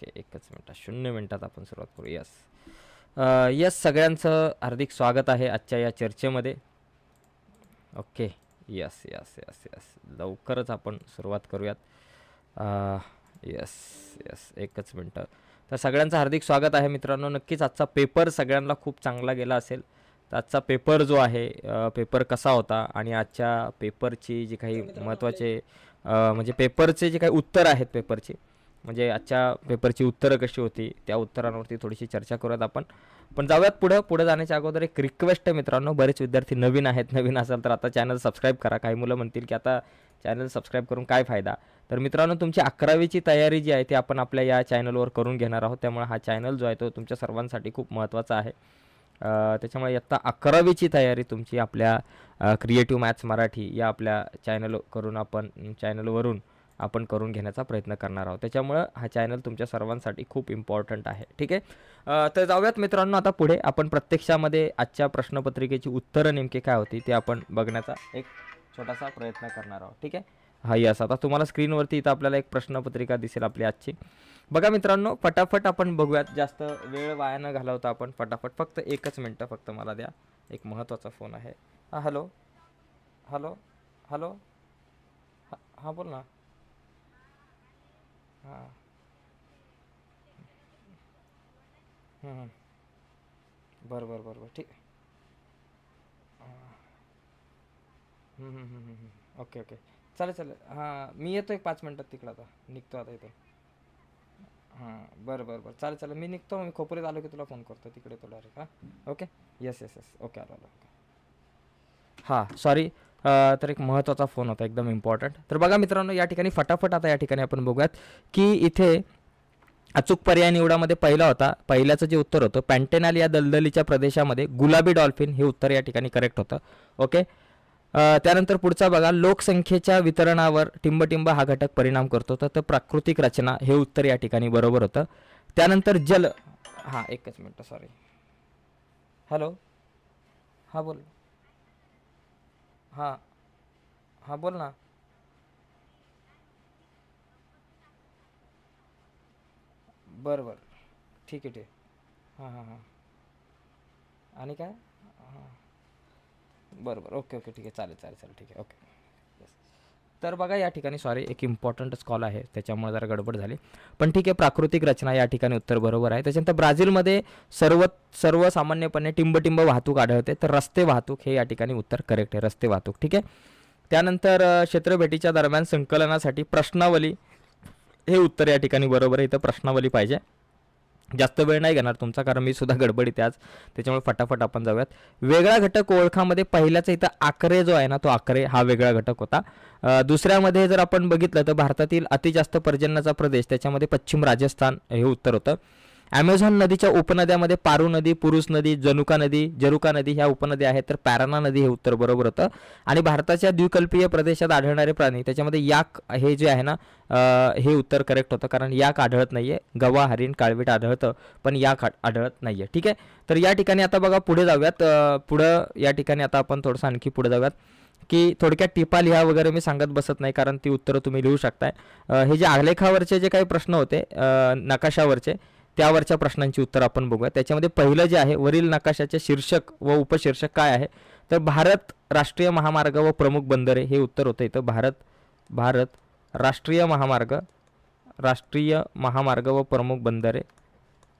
Okay एकच मिनटात शून्य मिनटात आपण सुरुवात करू. यस यस सगळ्यांचं हार्दिक स्वागत आहे आजच्या या चर्चेमध्ये. Okay. Yes yes yes yes लवकरच आपण सुरुवात करूयात. यस यस एकच मिनटं. तर सगळ्यांचं हार्दिक स्वागत आहे मित्रांनो. नक्कीच आजचा पेपर सगळ्यांना खूप चांगला गेला असेल. तर आजचा पेपर जो आहे पेपर कसा होता आणि आजच्या पेपरची जी काही महत्त्वाचे म्हणजे पेपरचे जे काही उत्तर आहेत पेपरची म्हणजे आजच्या पेपरची उत्तरं कशी होती त्या उत्तरांवरती थोडीशी चर्चा करूयात आपण. पण जाऊयात पुढं. पुढे जाण्याच्या अगोदर एक रिक्वेस्ट आहे मित्रांनो. बरेच विद्यार्थी नवीन आहेत. नवीन असाल तर आता चॅनल सबस्क्राईब करा. काही मुलं म्हणतील की आता चॅनल सबस्क्राईब करून काय फायदा? तर मित्रांनो तुमची अकरावीची तयारी जी आहे ती आपण आपल्या या चॅनलवर करून घेणार आहोत. त्यामुळे हा चॅनल जो आहे तो तुमच्या सर्वांसाठी खूप महत्त्वाचा आहे. त्याच्यामुळे आत्ता अकरावीची तयारी तुमची आपल्या क्रिएटिव्ह मॅथ्स मराठी या आपल्या चॅनल करून आपण चॅनलवरून आपण करून घेण्याचा प्रयत्न करणार आहोत. त्याच्यामुळं हा चॅनल तुमच्या सर्वांसाठी खूप इम्पॉर्टंट आहे. ठीक आहे? तर जाऊयात मित्रांनो आता पुढे आपण प्रत्यक्षामध्ये आजच्या प्रश्नपत्रिकेची उत्तरं नेमकी काय होती ते आपण बघण्याचा एक छोटासा प्रयत्न करणार आहोत. ठीक आहे? हा यस आता तुम्हाला स्क्रीनवरती इथं आपल्याला एक प्रश्नपत्रिका दिसेल आपली आजची. बघा मित्रांनो फटाफट आपण बघूयात. जास्त वेळ वाया न घालवता आपण फटाफट फक्त एकच मिनटं फक्त मला द्या. एक महत्त्वाचा फोन आहे. हां हॅलो हॅलो हॅलो हां बोल ना. हां. बरं बरं बरं बरं. ठीक. हां. Okay okay. चालेल चालेल. हां मी येतो एक पाच मिनटात तिकडं आता. निघतो आता इथे हां बरं बरं बरं. चालेल चालेल. मी निघतो मी खोपरीत आलो की तुला फोन करतो. तिकडे तुला डायरेक्ट हां. Okay? Yes yes yes okay आलो आलो ओके. हां सॉरी तर एक महत्त्वाचा फोन होता एकदम इम्पॉर्टंट तर बघा मित्रांनो या ठिकाणी फटाफट आता या ठिकाणी आपण बघूयात की इथे अचूक पर्याय निवडामध्ये पहिला होता. पहिल्याचं जे उत्तर होतं पॅन्टेनाल या दलदलीच्या प्रदेशामध्ये गुलाबी डॉल्फिन हे उत्तर या ठिकाणी करेक्ट होतं. ओके? त्यानंतर पुढचा बघा लोकसंख्येच्या वितरणावर टिंबटिंब हा घटक परिणाम करतो. तर प्राकृतिक रचना हे उत्तर या ठिकाणी बरोबर होतं. त्यानंतर जल हां एकच मिनटं सॉरी हॅलो हां बोल. हां. हां बोल ना. बरं बरं. ठीक आहे ठीक आहे. हां हां हां. आणि काय? हां. बरं बरं. Okay okay. ठीक आहे. चालेल चालेल चालेल. ठीक आहे. ओके. तर बघा या ठिकाणी सॉरी एक इम्पॉर्टंटच कॉल आहे. त्याच्यामुळे जरा गडबड झाली. पण ठीक आहे प्राकृतिक रचना या ठिकाणी उत्तर बरोबर आहे. त्याच्यानंतर ब्राझीलमध्ये सर्व सर्वसामान्यपणे टिंबटिंब वाहतूक आढळते. तर रस्ते वाहतूक हे या ठिकाणी उत्तर करेक्ट आहे रस्ते वाहतूक. ठीक आहे? त्यानंतर क्षेत्रभेटीच्या दरम्यान संकलनासाठी प्रश्नावली हे उत्तर या ठिकाणी बरोबर आहे. इथं प्रश्नावली पाहिजे. जास्त वेळ नाही घेणार तुमचा कारण मी सुद्धा गडबडीत आहे आज. त्याच्यामुळे फटाफट आपण जाऊयात. वेगळा घटक ओळखामध्ये पहिल्याचा इथं आकरे जो आहे ना तो आकरे हा वेगळा घटक होता. दुसऱ्यामध्ये जर आपण बघितलं तर भारतातील अतिजास्त पर्जन्याचा प्रदेश त्याच्यामध्ये पश्चिम राजस्थान हे उत्तर होतं. ॲमेझॉन नदीच्या उपनद्यामध्ये पारू नदी पुरुष नदी जनुका नदी जरुका नदी ह्या उपनद्या आहेत तर पॅराना नदी हे उत्तर बरोबर होतं. आणि भारताच्या द्विकल्पीय प्रदेशात आढळणारे प्राणी त्याच्यामध्ये याक हे जे आहे ना हे उत्तर करेक्ट होतं कारण याक आढळत नाहीये. गवा हरिण काळवीट आढळतं पण याक आढळत आढळत नाहीये. ठीक आहे? तर या ठिकाणी आता बघा पुढे जाऊयात. पुढं या ठिकाणी आता आपण थोडंसं आणखी पुढे जाऊयात. की थोडक्यात टिपा लिहा वगैरे मी सांगत बसत नाही कारण ती उत्तरं तुम्ही लिहू शकताय. हे जे आलेखावरचे जे काही प्रश्न होते नकाशावरचे त्यावरच्या प्रश्नांची उत्तर आपण बघूया. त्याच्यामध्ये पहिलं जे आहे वरील नकाशाचे शीर्षक व उपशीर्षक काय आहे? तर भारत राष्ट्रीय महामार्ग व प्रमुख बंदरे हे उत्तर होतं इथं. भारत भारत राष्ट्रीय महामार्ग राष्ट्रीय महामार्ग व प्रमुख बंदरे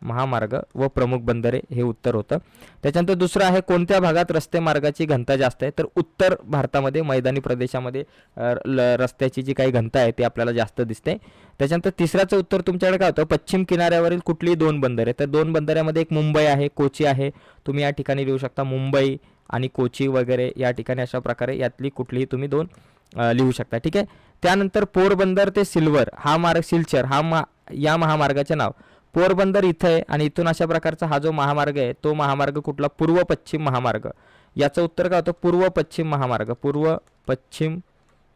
महामार्ग व प्रमुख बंदरे हे उत्तर होतं. त्याच्यानंतर दुसरं आहे कोणत्या भागात रस्ते मार्गाची घनता जास्त आहे? तर उत्तर भारतामध्ये मैदानी प्रदेशामध्ये ल- रस्त्याची जी काही घनता आहे ती आपल्याला जास्त दिसते. त्याच्यानंतर तिसऱ्याचं उत्तर तुमच्याकडे काय होतं? पश्चिम किनाऱ्यावरील कुठलीही दोन बंदरे तर दोन बंदऱ्यामध्ये एक मुंबई आहे कोची आहे. तुम्ही या ठिकाणी लिहू शकता मुंबई आणि कोची वगैरे या ठिकाणी अशा प्रकारे यातली कुठलीही तुम्ही दोन लिहू शकता. ठीक आहे? त्यानंतर पोरबंदर ते सिल्वर. हा मार्ग सिलचर. हा मा या महामार्गाचे नाव. पोरबंदर इथं आहे आणि इथून अशा प्रकारचा हा जो महामार्ग आहे तो महामार्ग कुठला? पूर्व पश्चिम महामार्ग. याचं उत्तर काय होतं? पूर्व पश्चिम महामार्ग. पूर्व पश्चिम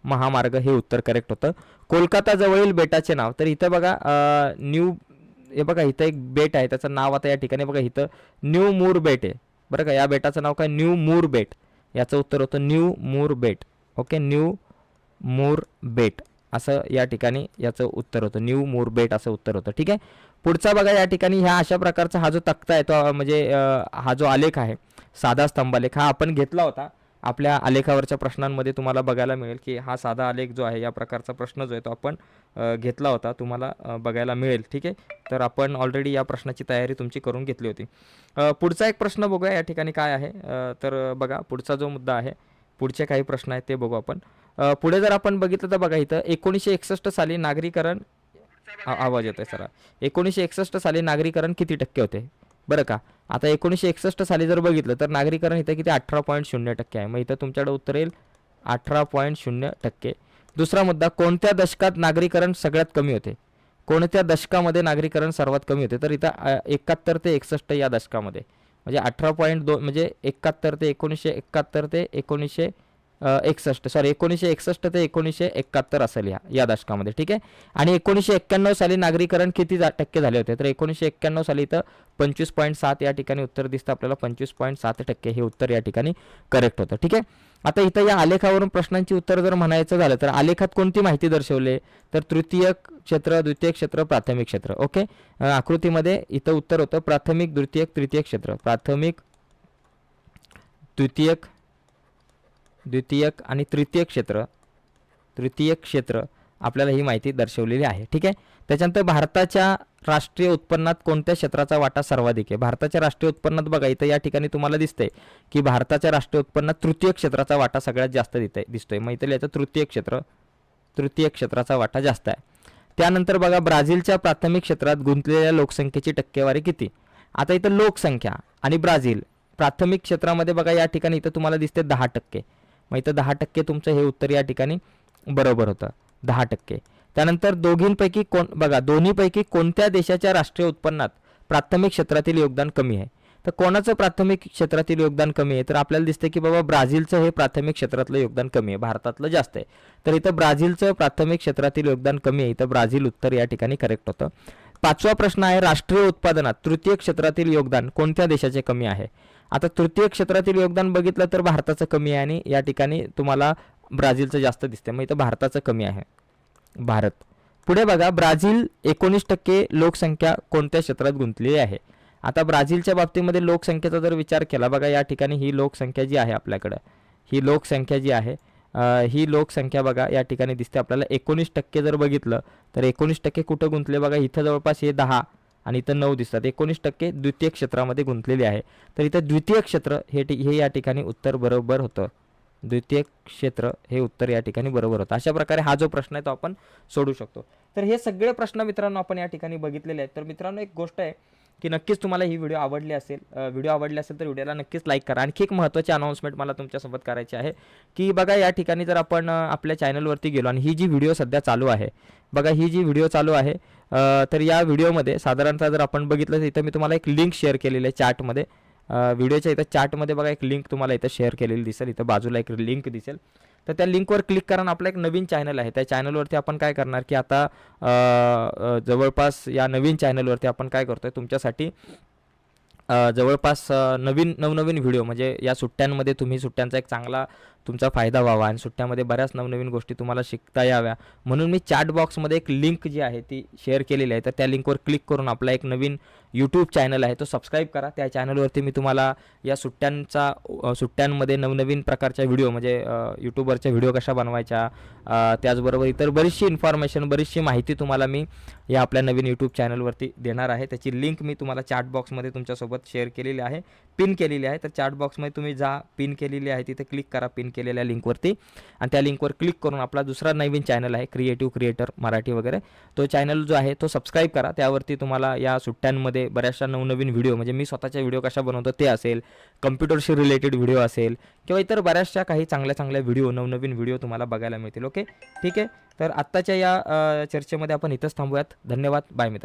महामार्ग हे उत्तर करेक्ट होतं. कोलकाता जवळील बेटाचे नाव. तर इथं बघा न्यू हे बघा इथं एक बेट आहे. त्याचं नाव आता या ठिकाणी बघा इथं न्यू मूर बेट आहे. बरं का या बेटाचं नाव काय? न्यू मूर बेट. याचं उत्तर होतं न्यू मूर बेट. ओके न्यू मूर बेट. असं या ठिकाणी याचं उत्तर होतं. न्यू मूर बेट असं उत्तर होतं. ठीक आहे? पुढचा बघा या ठिकाणी ह्या अशा प्रकारचा हा जो तक्ता आहे तो म्हणजे हा जो आलेख आहे साधा स्तंभालेख हा आपण घेतला होता. आपल्या आलेखावरच्या प्रश्नांमध्ये तुम्हाला बघायला मिळेल की हा साधा आलेख जो आहे या प्रकारचा प्रश्न जो आहे तो आपण घेतला होता तुम्हाला बघायला मिळेल ठीक आहे? तर आपण ऑलरेडी या प्रश्नाची तयारी तुमची करून घेतली होती. पुढचा एक प्रश्न बघूया या ठिकाणी काय आहे? तर बघा पुढचा जो मुद्दा आहे पुढचे काही प्रश्न आहेत ते बघू आपण. पुढे जर आपण बघितलं तर बघा इथं एकोणीसशे एकसष्ट साली नागरीकरण आवाज येतोय सर. एकोणीसशे एकसष्ट साली नागरीकरण किती टक्के होते? बरं का? आता एकोणीसशे एकसष्ट साली जर बघितलं तर नागरीकरण इथं किती? अठरा पॉईंट शून्य टक्के आहे. मग इथं तुमच्याकडे उत्तर येईल अठरा पॉईंट शून्य टक्के. दुसरा मुद्दा कोणत्या दशकात नागरीकरण सगळ्यात कमी होते? कोणत्या दशकामध्ये नागरीकरण सर्वात कमी होते? तर इथं एकाहत्तर ते एकसष्ट या दशकामध्ये. म्हणजे अठरा पॉईंट दोन म्हणजे एकाहत्तर ते एकोणीसशे एकाहत्तर ते एकोणीसशे एकसष्ट. सॉरी एकोणीसशे एकसष्ट ते एकोणीसशे एकाहत्तर असेल या या दशकामध्ये ठीक आहे? आणि एकोणीसशे एक्क्याण्णव साली नागरीकरण किती जा- टक्के झाले होते? तर एकोणीसशे एक्क्याण्णव साली इथं पंचवीस पॉईंट सात या ठिकाणी उत्तर दिसतं आपल्याला. पंचवीस पॉईंट सात टक्के हे उत्तर या ठिकाणी करेक्ट होतं ठीक आहे? आता इथं या आलेखावरून प्रश्नांची उत्तर जर म्हणायचं झालं तर आलेखात कोणती माहिती दर्शवले? तर तृतीय क्षेत्र द्वितीय क्षेत्र प्राथमिक क्षेत्र ओके? आकृतीमध्ये इथं उत्तर होतं प्राथमिक द्वितीयक तृतीय क्षेत्र. प्राथमिक द्वितीयक द्वितीयक आणि तृतीय क्षेत्र तृतीय क्षेत्र आपल्याला ही माहिती दर्शवलेली आहे. ठीक आहे? त्याच्यानंतर भारताच्या राष्ट्रीय उत्पन्नात कोणत्या क्षेत्राचा वाटा सर्वाधिक आहे? भारताच्या राष्ट्रीय उत्पन्नात बघा इथं या ठिकाणी तुम्हाला दिसतंय की भारताच्या राष्ट्रीय उत्पन्नात तृतीय क्षेत्राचा वाटा सगळ्यात जास्त दिसतंय दिसतोय. मग इथं याचं तृतीय क्षेत्र तृतीय क्षेत्राचा वाटा जास्त आहे. त्यानंतर बघा ब्राझीलच्या प्राथमिक क्षेत्रात गुंतलेल्या लोकसंख्येची टक्केवारी किती? आता इथं लोकसंख्या आणि ब्राझील प्राथमिक क्षेत्रामध्ये बघा या ठिकाणी इथं तुम्हाला दिसते दहा टक्के. मग इथं दहा टक्के तुमचं हे उत्तर या ठिकाणी बरोबर होतं. दहा टक्के. त्यानंतर दोघींपैकी कोण बघा दोन्हीपैकी कोणत्या देशाच्या राष्ट्रीय उत्पन्नात प्राथमिक क्षेत्रातील योगदान कमी आहे? तर कोणाचं प्राथमिक क्षेत्रातील योगदान कमी आहे? तर आपल्याला दिसतं की बाबा ब्राझीलचं हे प्राथमिक क्षेत्रातलं योगदान कमी आहे भारतातलं जास्त आहे. तर इथं ब्राझीलचं प्राथमिक क्षेत्रातील योगदान कमी आहे इथं ब्राझील उत्तर या ठिकाणी करेक्ट होतं. पाचवा प्रश्न आहे राष्ट्रीय उत्पादनात तृतीय क्षेत्रातील योगदान कोणत्या देशाचे कमी आहे? आता तृतीय क्षेत्रातील योगदान बघितलं तर भारताचं कमी आहे आणि या ठिकाणी तुम्हाला ब्राझीलचं जास्त दिसते मग इथं भारताचं कमी आहे. भारत. पुढे बघा ब्राझील एकोणीस टक्के लोकसंख्या कोणत्या क्षेत्रात गुंतलेली आहे? आता ब्राझीलच्या बाबतीमध्ये लोकसंख्येचा जर विचार केला बघा या ठिकाणी ही लोकसंख्या जी आहे आपल्याकडं ही लोकसंख्या जी आहे ही लोकसंख्या बघा या ठिकाणी दिसते. आपल्याला एकोणीस टक्के जर बघितलं तर एकोणीस टक्के कुठं गुंतले? बघा इथं जवळपास हे दहा आणि इथं नऊ दिसतात. एकोणीस टक्के द्वितीय क्षेत्रामध्ये गुंतलेले आहे. तर इथं द्वितीय क्षेत्र हे हे या ठिकाणी उत्तर बरोबर होतं. द्वितीय क्षेत्र हे उत्तर या ठिकाणी बरोबर होतं. अशा प्रकारे हा जो प्रश्न आहे तो आपण सोडू शकतो. तर हे सगळे प्रश्न मित्रांनो आपण या ठिकाणी बघितलेले आहेत. तर मित्रांनो एक गोष्ट आहे. की नक्कीच तुम्हाला ही व्हिडिओ आवडली असेल व्हिडिओ आवडली असेल तर व्हिडिओला नक्कीच लाईक करा. आणखी एक महत्त्वाची अनाऊन्समेंट मला तुमच्यासोबत करायची आहे की बघा या ठिकाणी जर आपण आपल्या चॅनलवरती गेलो आणि ही जी व्हिडिओ सध्या चालू आहे बघा ही जी व्हिडिओ चालू आहे तर या व्हिडिओमध्ये साधारणतः जर आपण बघितलं तर इथं मी तुम्हाला एक लिंक शेअर केलेली आहे चॅटमध्ये व्हिडिओच्या इथं चॅटमध्ये बघा एक लिंक तुम्हाला इथं शेअर केलेली दिसेल. इथं बाजूला एक लिंक दिसेल. तर त्या लिंकवर क्लिक करा आपला एक नवीन चॅनल आहे. त्या चॅनलवरती आपण काय करणार की आता जवळपास या नवीन चॅनलवरती आपण काय करतोय तुमच्यासाठी जवळपास नवीन नवनवीन व्हिडिओ म्हणजे या सुट्ट्यांमध्ये तुम्ही सुट्ट्यांचा एक चांगला तुमचा फायदा व्हावा आणि सुट्ट्यामध्ये बऱ्याच नवनवीन गोष्टी तुम्हाला शिकता याव्या. म्हणून मी चॅट बॉक्समध्ये एक लिंक जी आहे ती शेअर केलेली आहे. तर त्या लिंकवर क्लिक करून आपला एक नवीन यूट्यूब चॅनल आहे तो सबस्क्राईब करा. त्या चॅनलवरती मी तुम्हाला या सुट्ट्यांचा सुट्ट्यांमध्ये नवनवीन प्रकारच्या व्हिडिओ म्हणजे यूट्यूबवरच्या व्हिडिओ कशा बनवायच्या त्याचबरोबर इतर बरीचशी इन्फॉर्मेशन बरीचशी माहिती तुम्हाला मी या आपल्या नवीन यूट्यूब चॅनलवरती देणार आहे. त्याची लिंक मी तुम्हाला चॅट बॉक्समध्ये तुमच्यासोबत शेअर केलेली आहे पिन केलेली आहे. तर चॅट बॉक्समध्ये तुम्ही जा पिन केलेली आहे तिथे क्लिक करा पिन केलेल्या लिंकवरती. आणि त्या लिंकवर क्लिक करून आपला दुसरा नवीन चॅनल आहे क्रिएटिव्ह क्रिएटर मराठी वगैरे. तो चॅनल जो आहे तो सबस्क्राईब करा. त्यावरती तुम्हाला या सुट्ट्यांमध्ये बऱ्याचशा नवनवीन व्हिडिओ म्हणजे मी स्वतःच्या व्हिडिओ कशा बनवतो ते असेल कम्प्युटरशी रिलेटेड व्हिडिओ असेल किंवा इतर बऱ्याचशा काही चांगल्या चांगल्या व्हिडिओ नवनवीन व्हिडिओ तुम्हाला बघायला मिळतील ओके ठीक आहे? तर आत्ताच्या या चर्चेमध्ये आपण इथंच थांबूयात. धन्यवाद. बाय मित्र